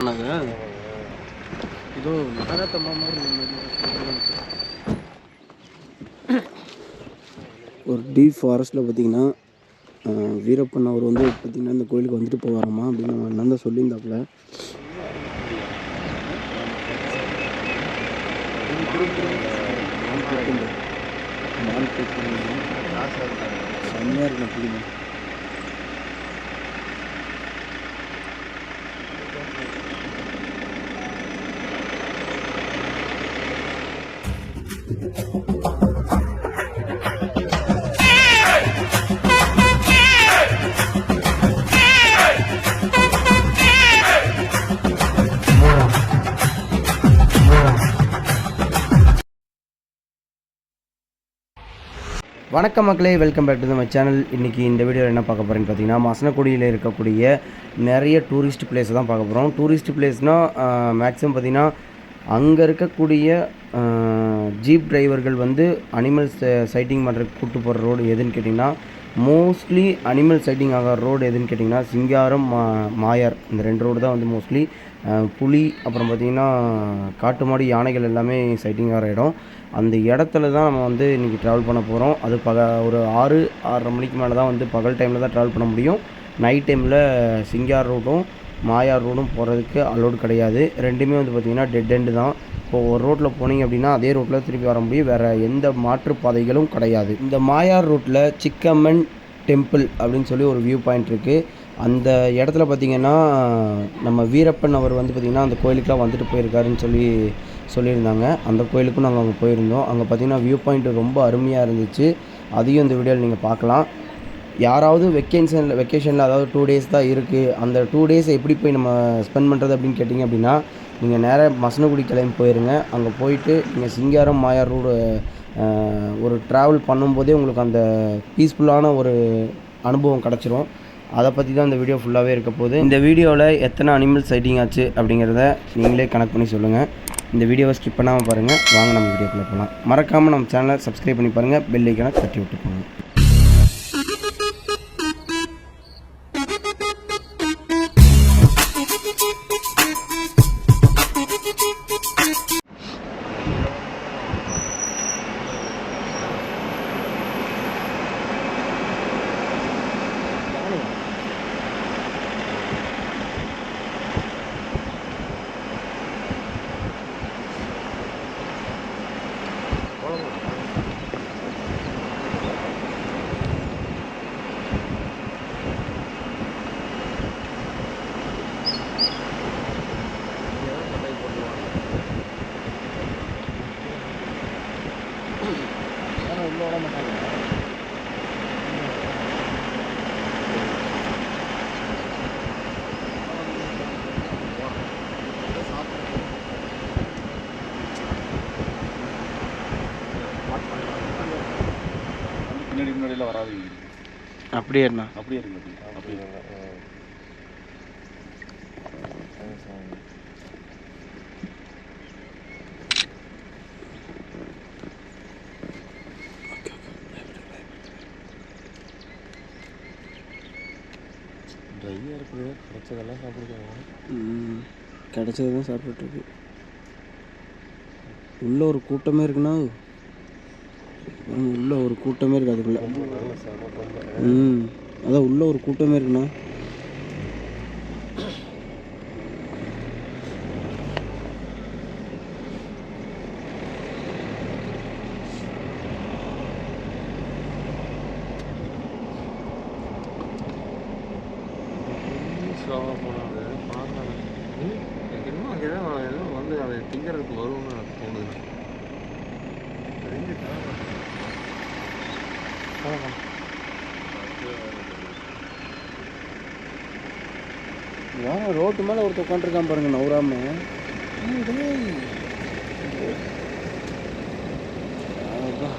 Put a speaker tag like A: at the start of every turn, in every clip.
A: ಅದು ಇದು ಮಹಾರಥ ಮಾಮಾರು ஒரு டீப் ஃபாரஸ்ட்டில் பார்த்தீங்கன்னா ஆஹ், வீரப்பன் அவர் வந்து பார்த்திங்கன்னா இந்த கோயிலுக்கு வந்துட்டு போவாராமா அப்படின்னு நம்ம அண்ணன் தான் சொல்லியிருந்தாப்புல செம்மையாக இருக்கு பிடிக்கும் வணக்கம் மக்களே வெல்கம் பேக் டு நம்ம சேனல் இன்றைக்கி இந்த வீடியோவில் என்ன பார்க்க போகிறேன்னு பார்த்தீங்கன்னா மசனக்குடியில் இருக்கக்கூடிய நிறைய டூரிஸ்ட் பிளேஸ் தான் பார்க்க போகிறோம் டூரிஸ்ட் பிளேஸ்னால் மேக்ஸிமம் பார்த்திங்கன்னா அங்கே இருக்கக்கூடிய ஜீப் டிரைவர்கள் வந்து அனிமல்ஸ் சைட்டிங் பண்ணுறதுக்கு கூப்பிட்டு போகிற ரோடு எதுன்னு கேட்டிங்கன்னா மோஸ்ட்லி அனிமல் சைட்டிங் ஆகிற ரோடு எதுன்னு கேட்டிங்கன்னா சிங்காரம் மா மாயார். இந்த ரெண்டு ரோடு தான் வந்து மோஸ்ட்லி புலி அப்புறம் பார்த்திங்கன்னா காட்டு மாடி யானைகள் எல்லாமே சைட்டிங் ஆகிற இடம். அந்த இடத்துல தான் நம்ம வந்து இன்றைக்கி ட்ராவல் பண்ண போகிறோம் அது பக ஒரு ஆறு ஆறரை மணிக்கு மேலே தான் வந்து பகல் டைமில் தான் ட்ராவல் பண்ண முடியும். நைட் டைமில் சிங்கார் ரோடும் மாயார் ரோடும் போகிறதுக்கு அலோடு கிடையாது. ரெண்டுமே வந்து பார்த்திங்கன்னா டெட் எண்டு தான். இப்போ ஒரு ரோட்டில் போனீங்க அப்படின்னா அதே ரோட்டில் திருப்பி வர முடியும். வேறு எந்த மாற்றுப்பாதைகளும் கிடையாது. இந்த மாயார் ரோட்டில் சிக்கம்மன் டெம்பிள் அப்படின்னு சொல்லி ஒரு வியூ பாயிண்ட் இருக்குது அந்த இடத்துல பார்த்திங்கன்னா நம்ம வீரப்பன் அவர் வந்து பார்த்திங்கன்னா அந்த கோயிலுக்குலாம் வந்துட்டு போயிருக்காருன்னு சொல்லி சொல்லியிருந்தாங்க. அந்த கோயிலுக்கும் நாங்கள் அங்கே போயிருந்தோம். அங்கே பார்த்திங்கன்னா வியூ பாயிண்ட் ரொம்ப அருமையாக இருந்துச்சு. அதையும் இந்த வீடியோவில் நீங்கள் பார்க்கலாம். யாராவது வெக்கேஷனில் வெக்கேஷனில் அதாவது டூ டேஸ் தான் இருக்குது அந்த டூ டேஸ் எப்படி போய் நம்ம ஸ்பெண்ட் பண்ணுறது அப்படின்னு கேட்டிங்க அப்படின்னா நீங்கள் நேராக மசனகுடி கிளம்பி போயிருங்க. அங்கே போயிட்டு நீங்கள் சிங்காரம் மாயார் ரோடு ஒரு ட்ராவல் பண்ணும்போதே உங்களுக்கு அந்த பீஸ்ஃபுல்லான ஒரு அனுபவம் கிடச்சிரும். அதை பற்றி தான் இந்த வீடியோ ஃபுல்லாகவே இருக்க போகுது. இந்த வீடியோவில் எத்தனை அனிமல் சைட்டிங் ஆச்சு அப்படிங்கிறத நீங்களே கணக்கு பண்ணி சொல்லுங்கள் இந்த வீடியோவை ஸ்கிப் பண்ணாமல் பாருங்கள் வாங்க நம்ம வீடியோக்குள்ளே போகலாம் மறக்காமல் நம்ம சேனலை சப்ஸ்கிரைப் பண்ணி பாருங்கள் பெல் ஐக்கனை தட்டி விட்டு போங்க.
B: முன்னாடியெல்லாம் வராதீங்க
A: அப்படியே என்ன
B: அப்படியே இருங்க. ட்ரையாக இருக்குது கிடைச்சதெல்லாம் சாப்பிடுவாங்க
A: கிடச்சது தான் சாப்பிட்டுருக்கு உள்ள ஒரு கூட்டமே இருக்குண்ணா உள்ள ஒரு கூட்டமே இருக்குது அதுக்குள்ளே. ம் அதான் உள்ள ஒரு கூட்டமே இருக்குண்ணா.
B: ஸ்லோவாக போனாது பார்க்கலாம் எனக்கு அங்கே ஏதோ எதுவும் வந்து அதை திங்கிறதுக்கு வரும்னு
A: வேற ரோட்டு மேலே ஒருத்தர் உட்காந்துருக்கான் பாருங்க நவுறாம அப்பா.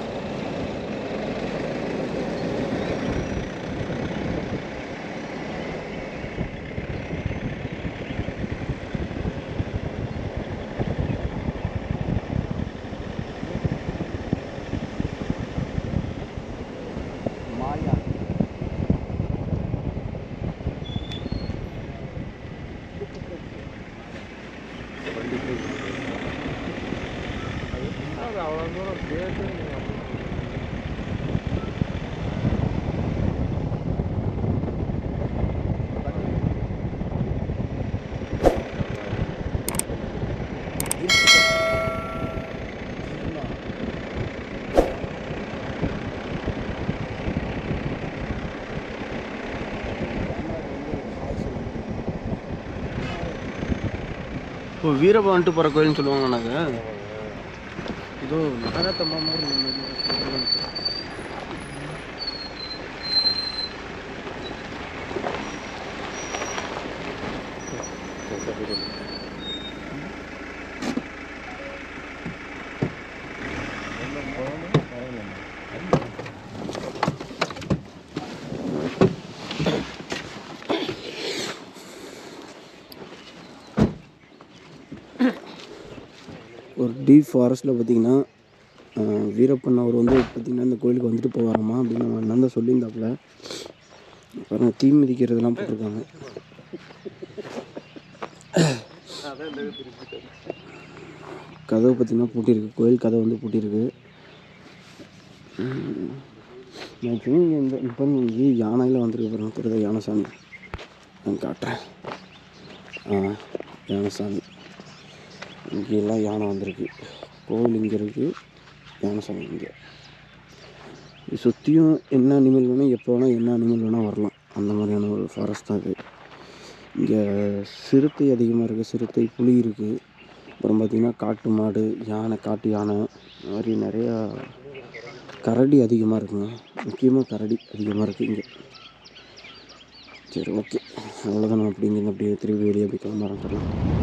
A: மாயா
B: வண்டி போய் அது சும்மா அது அவ்வளோ தூரம் கேட்டு நீங்கள் அப்படி
A: இப்போ வீரபாண்டு போகிற கோயில்னு சொல்லுவாங்க நாங்கள் ஏதோ நகரத்தம்மா மாதிரி Thank you. ஒரு டீப் ஃபாரஸ்ட்டில் பார்த்தீங்கன்னா வீரப்பன் அவர் வந்து பார்த்திங்கன்னா இந்த கோயிலுக்கு வந்துட்டு போவாராமா அப்படின்னு நம்ம அண்ணன் தான் சொல்லியிருந்தாப்புல. அப்புறம் தீ மிதிக்கிறதெல்லாம் போட்டிருக்காங்க. கதவை பார்த்திங்கன்னா பூட்டியிருக்கு. கோயில் கதை வந்து பூட்டியிருக்கு. மேக்ஸிமம் இங்கே இந்த இப்போ இங்கே யானையில் வந்திருக்கு பாருங்க. தெரியுதா? யானைசாமி. நான் காட்டுறேன். ஆ யானைசாமி. இங்கெல்லாம் யானை வந்திருக்கு. கோவில் இங்கே இருக்குது யானை சாமி இங்கே. இது சுற்றியும் என்ன அனிமல் வேணால் எப்போ வேணால் என்ன அனிமல் வேணால் வரலாம். அந்த மாதிரியான ஒரு ஃபாரஸ்ட் தான் இது. இங்கே சிறுத்தை அதிகமாக இருக்குது சிறுத்தை புலி இருக்குது அப்புறம் பார்த்திங்கன்னா காட்டு மாடு யானை காட்டு யானை. இந்த மாதிரி நிறையா கரடி அதிகமாக இருக்குங்க. முக்கியமாக கரடி அதிகமாக இருக்குது இங்கே. சரி ஓகே அவ்வளோதான் நம்ம அப்படி அப்படியே திரும்பி வெளியே போய் கிளம்ப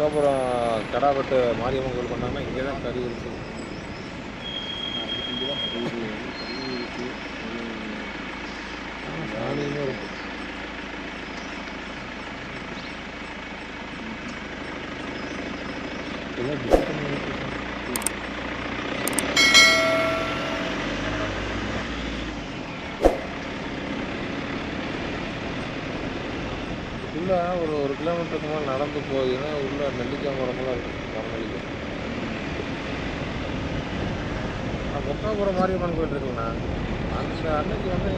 B: இங்கே கடாபட்டு மாரியம்மன் கோயில் பண்ணாங்கன்னா இங்கே தான் கறி இருக்கு. சாணியுமே இருக்கு எல்லாம் டிஃப்ரெண்ட் ஒரு ஒரு கிலோமீட்டருக்கு மேலே நடந்து போகுதுன்னா உள்ள நெல்லிக்காய் மரமெல்லாம் இருக்கு. மரநெல்லிக்காய். நெல்லிக்காய் நான் பொக்காபுரம் மாரியம்மன் கோயில் இருக்குங்கண்ணா அந்த அன்னைக்கு வந்து